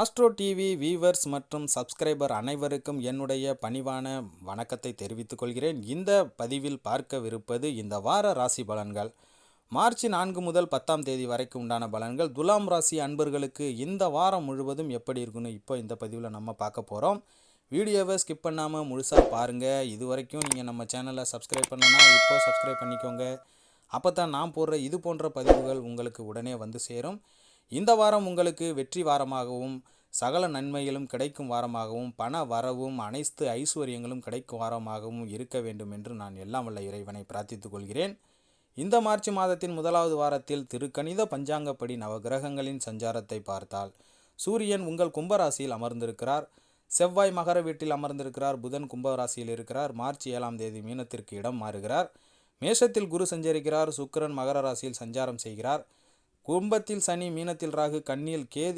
Astro TV viewers மற்றும் subscriber அனைவருக்கும் என்னுடைய பணிவான வணக்கத்தை தெரிவித்துக் கொள்கிறேன். இந்த பதிவில் பார்க்கவிருப்பது இந்த வார ராசி பலன்கள். மார்ச் நான்கு முதல் பத்தாம் தேதி வரைக்கும் உண்டான பலன்கள். துலாம் ராசி அன்பர்களுக்கு இந்த வாரம் முழுவதும் எப்படி இருக்குன்னு இப்போ இந்த பதிவில் நம்ம பார்க்க போகிறோம் வீடியோவை ஸ்கிப் பண்ணாமல் முழுசாக பாருங்கள் இது வரைக்கும் நீங்கள் நம்ம சேனலை சப்ஸ்கிரைப் பண்ணனா இப்போ சப்ஸ்கிரைப் பண்ணிக்கோங்க. அப்போ தான் நான் போடுற இது போன்ற பதிவுகள் உங்களுக்கு உடனே வந்து சேரும். இந்த வாரம் உங்களுக்கு வெற்றி வாரமாகவும் சகல நன்மைகளும் கிடைக்கும் வாரமாகவும் பண வரவும் அனைத்து ஐஸ்வர்யங்களும் கிடைக்கும் வாரமாகவும் இருக்க வேண்டும் என்று நான் எல்லாம் வல்ல இறைவனை பிரார்த்தித்துக் கொள்கிறேன். இந்த மார்ச் மாதத்தின் முதலாவது வாரத்தில் திருக்கணித பஞ்சாங்கப்படி நவகிரகங்களின் சஞ்சாரத்தை பார்த்தால் சூரியன் உங்கள் கும்பராசியில் அமர்ந்திருக்கிறார். செவ்வாய் மகர வீட்டில் அமர்ந்திருக்கிறார். புதன் கும்பராசியில் இருக்கிறார். மார்ச் ஏழாம் தேதி மீனத்திற்கு இடம் மாறுகிறார். மேஷத்தில் குரு சஞ்சரிக்கிறார். சுக்கிரன் மகர ராசியில் சஞ்சாரம் செய்கிறார். கும்பத்தில் சனி மீனத்தில் ராகு கண்ணில் கேது